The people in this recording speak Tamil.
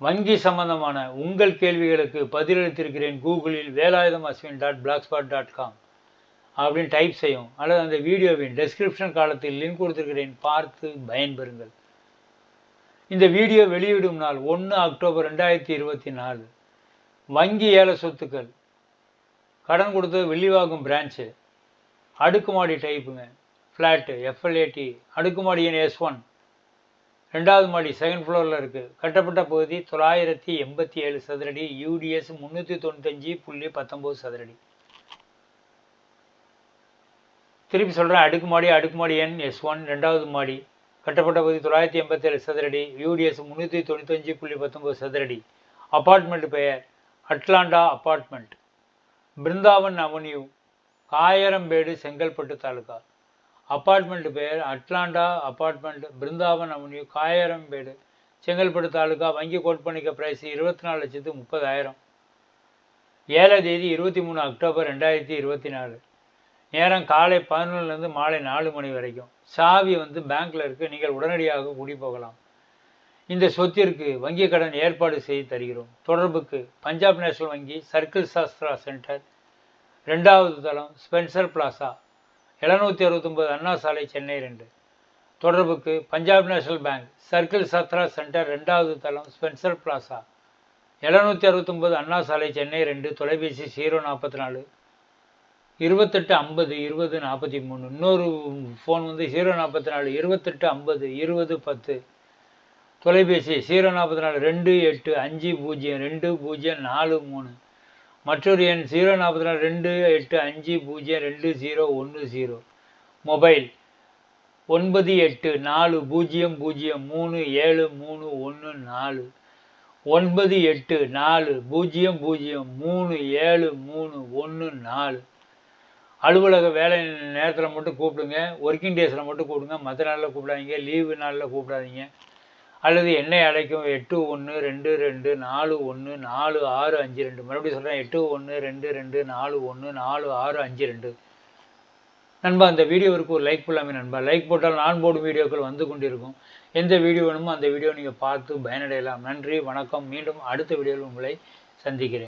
வங்கி சம்பந்தமான உங்கள் கேள்விகளுக்கு பதிலளித்திருக்கிறேன் கூகுளில் Velayudham Ashwin dot blogspot dot com அப்படின்னு டைப் செய்யும். அல்லது அந்த வீடியோவின் டெஸ்கிரிப்ஷன் காலத்தில் லிங்க் கொடுத்துருக்கிறேன். பார்த்து பயன்பெறுங்கள். இந்த வீடியோ வெளியிடும் நாள் ஒன்று அக்டோபர் ரெண்டாயிரத்தி இருபத்தி நாலு. வங்கி ஏல சொத்துக்கள். கடன் கொடுத்தது வெள்ளிவாகும் பிரான்ச்சு அடுக்குமாடி டைப்புங்க ஃப்ளாட்டு எஃப்எல்ஏடி அடுக்குமாடி என் எஸ் ஒன் ரெண்டாவது மாடி செகண்ட் ஃப்ளோரில் இருக்குது கட்டப்பட்ட பகுதி தொள்ளாயிரத்தி எண்பத்தி ஏழு சதுரடி யூடிஎஸ் முந்நூற்றி தொண்ணூத்தஞ்சு புள்ளி பத்தொம்போது சதுரடி. திருப்பி சொல்கிறேன் அடுக்குமாடி அடுக்குமாடி எண் எஸ் ஒன் ரெண்டாவது மாடி. கட்டப்பட்ட பகுதி தொள்ளாயிரத்தி எண்பத்தேழு சதுரடி யூடிஎஸ் முந்நூற்றி தொண்ணூத்தஞ்சு புள்ளி பத்தொம்போது சதுரடி. அப்பார்ட்மெண்ட் பெயர் Atlanta apartment Brindavan avenue Kayarambedu Chengalpattu taluka. Apartment பெயர் Atlanta apartment Brindavan avenue Kayarambedu Chengalpattu taluka வங்கி கோட்பணிக்க பிரைஸ் இருபத்தி நாலு லட்சத்து முப்பதாயிரம். ஏழாம் தேதி இருபத்தி மூணு அக்டோபர் ரெண்டாயிரத்தி இருபத்தி நாலு. நேரம் காலை பதினொன்றுலேருந்து மாலை நாலு மணி வரைக்கும். சாவி வந்து பேங்க்கில் இருக்குது நீங்கள் உடனடியாக குடி போகலாம். இந்த சொத்திற்கு வங்கி கடன் ஏற்பாடு செய்து தருகிறோம். தொடர்புக்கு பஞ்சாப் நேஷனல் வங்கி சர்க்கிள் சாஸ்திரா சென்டர் ரெண்டாவது தளம் ஸ்பென்சர் பிளாசா எழுநூற்றி அறுபத்தொம்பது அண்ணா சாலை சென்னை ரெண்டு. தொடர்புக்கு Punjab national bank circle Sathra centre ரெண்டாவது தளம் ஸ்பென்சர் பிளாசா. எழுநூற்றி அறுபத்தொம்பது அண்ணா சாலை சென்னை ரெண்டு தொலைபேசி ஜீரோ நாற்பத்தி நாலு. இருபத்தெட்டு ஐம்பது இருபது நாற்பத்தி மூணு. இன்னொரு ஃபோன் வந்து ஜீரோ நாற்பத்தி நாலு இருபத்தெட்டு ஐம்பது இருபது பத்து. தொலைபேசி ஜீரோ நாற்பத்தி நாலு ரெண்டு எட்டு அஞ்சு பூஜ்ஜியம் ரெண்டு பூஜ்ஜியம் நாலு மூணு. மற்றொரு எண் ஜீரோ நாற்பத்தி நாலு ரெண்டு எட்டு அஞ்சு பூஜ்ஜியம் ரெண்டு ஜீரோ ஒன்று ஜீரோ மொபைல் ஒன்பது எட்டு நாலு பூஜ்ஜியம் பூஜ்ஜியம் மூணு ஏழு மூணு ஒன்று நாலு. ஒன்பது எட்டு நாலு பூஜ்ஜியம் பூஜ்ஜியம் மூணு ஏழு மூணு ஒன்று நாலு. அலுவலக வேலை நேரத்தில் மட்டும் கூப்பிடுங்க. ஒர்க்கிங் டேஸில் மட்டும் கூப்பிடுங்க. மற்ற நாளில் கூப்பிடாதீங்க. லீவு நாளில் கூப்பிடாதீங்க. அல்லது என்னை அழைக்கும் எட்டு ஒன்று ரெண்டு ரெண்டு நாலு ஒன்று நாலு ஆறு அஞ்சு ரெண்டு. மறுபடியும் சொல்கிறேன் எட்டு ஒன்று ரெண்டு ரெண்டு நாலு ஒன்று நாலு ஆறு அஞ்சு ரெண்டு. நண்பா அந்த வீடியோவிற்கு ஒரு லைக் போடலாமே நண்பா. லைக் போட்டால் நான் போடும் வீடியோக்கள் வந்து கொண்டிருக்கும். எந்த வீடியோ வேணுமோ அந்த வீடியோ நீங்கள் பார்த்து பயனடையலாம். நன்றி வணக்கம். மீண்டும் அடுத்த வீடியோவில் உங்களை சந்திக்கிறேன்.